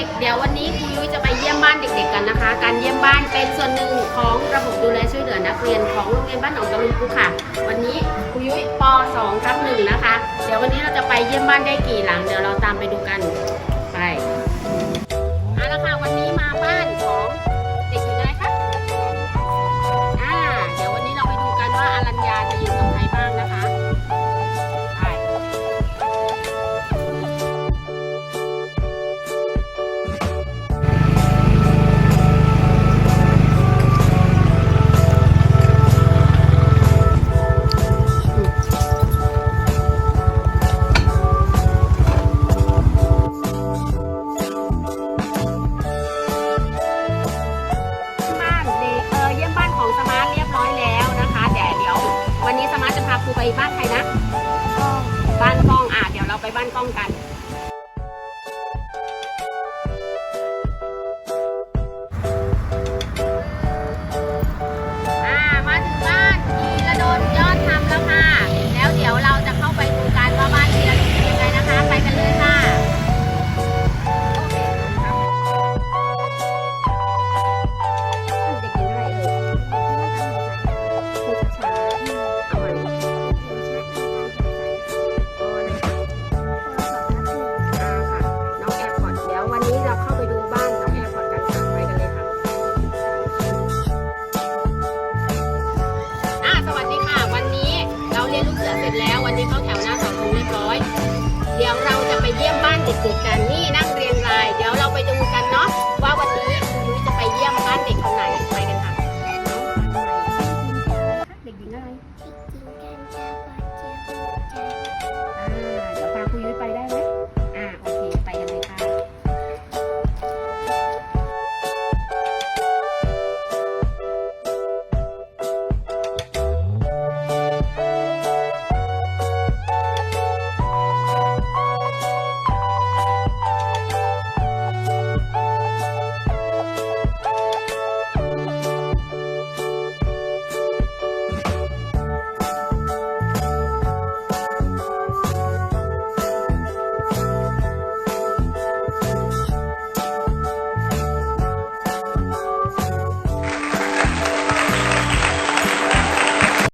็กๆ เดี๋ยววันนี้ครูยุ้ยจะไปเยี่ยมบ้านเด็ก ๆ กันนะคะ การเยี่ยมบ้านเป็นส่วนหนึ่งของระบบดูแลช่วยเหลือนักเรียนของโรงเรียนบ้านหนองตะลุงคุค่ะ วันนี้ครูยุ้ยป .2 ทับหนึ่งนะคะ เดี๋ยววันนี้เราจะไปเยี่ยมบ้านได้กี่หลัง เดี๋ยวเราตามไปดูกัน ไปบ้านใครนะบ้านกล้องอะเดี๋ยวเราไปบ้านกล้องกัน นแล้ว วันนี้เข้าแถวหน้าเสงคงเรียบร้อย เดี๋ยวเราจะไปเยี่ยมบ้านเด็กๆกันนี่นั่งเรียงราย เดี๋ยวเราไปดูกันเนาะว่าวันนี้คุณยุ้ยจะไปเยี่ยมบ้านเด็กคนไหนไปกันค่ะเด็กหญิงอะไรอ่าเดี๋ยวพาคุณยุ้ยไปได้ไหม